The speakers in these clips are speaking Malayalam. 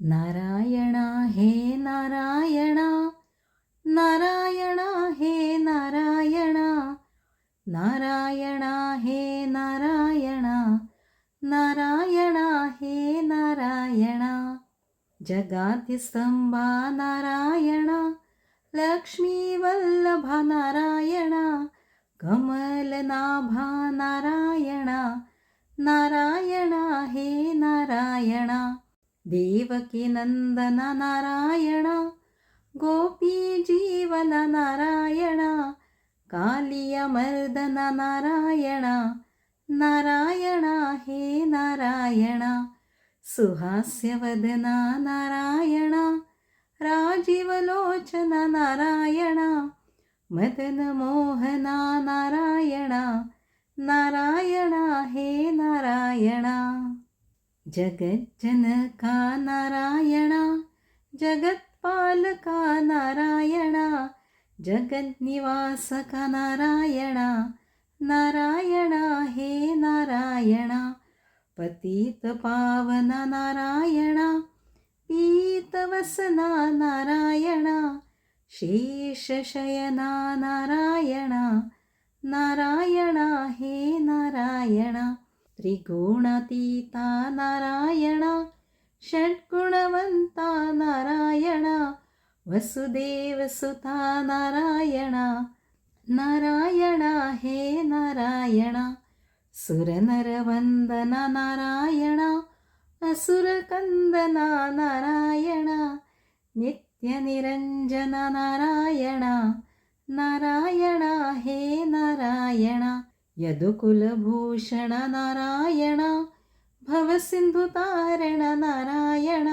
नारायणा हे नारायणा नारायणा हे नारायणा नारायणा हे नारायणा नारायणा हे नारायणा जगाति स्तम्भा नारायणा लक्ष्मीवल्लभा नारायणा कमलनाभा नारायणा नारायणा हे नारायणा ദേവകി നന്ദന നാരായണ ಗೋಪಿ ജീവന നാരായണ ಕಾಲಿಯ ಮರ್ದನ നാരായണ നാരായണ ಹೇ നാരായണ ಸುಹಾಸ್ಯವದನ നാരായണ ರಾಜೀವಲೋಚನ നാരായണ മദന മോഹന നാരായണ നാരായണ ಹೇ നാരായണ. जगज्जनका नारायणा जगत्पालका नारायणा जगन्निवासका नारायणा नारायणा हे नारायणा पतितपावना नारायणा पीतवसना नारायणा शेषशयना नारायणा नारायणा हे नारायणा ത്രിഗുണാതീത നാരായണ ഷഡ്ഗുണവന്ത നാരായണ വസുദേവസുത നാരായണ നാരായണ ഹേ നാരായണ സുരനരവന്ദന നാരായണ അസുരകന്ദന നാരായണ നിത്യനിരഞ്ജന നാരായണ നാരായണ ഹേ നാരായണ. यदुकुलभूषण नारायण भवसिन्धुतारण नारायण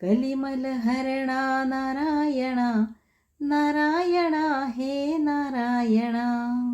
कलिमलहरण नारायण नारायण हे नारायणा।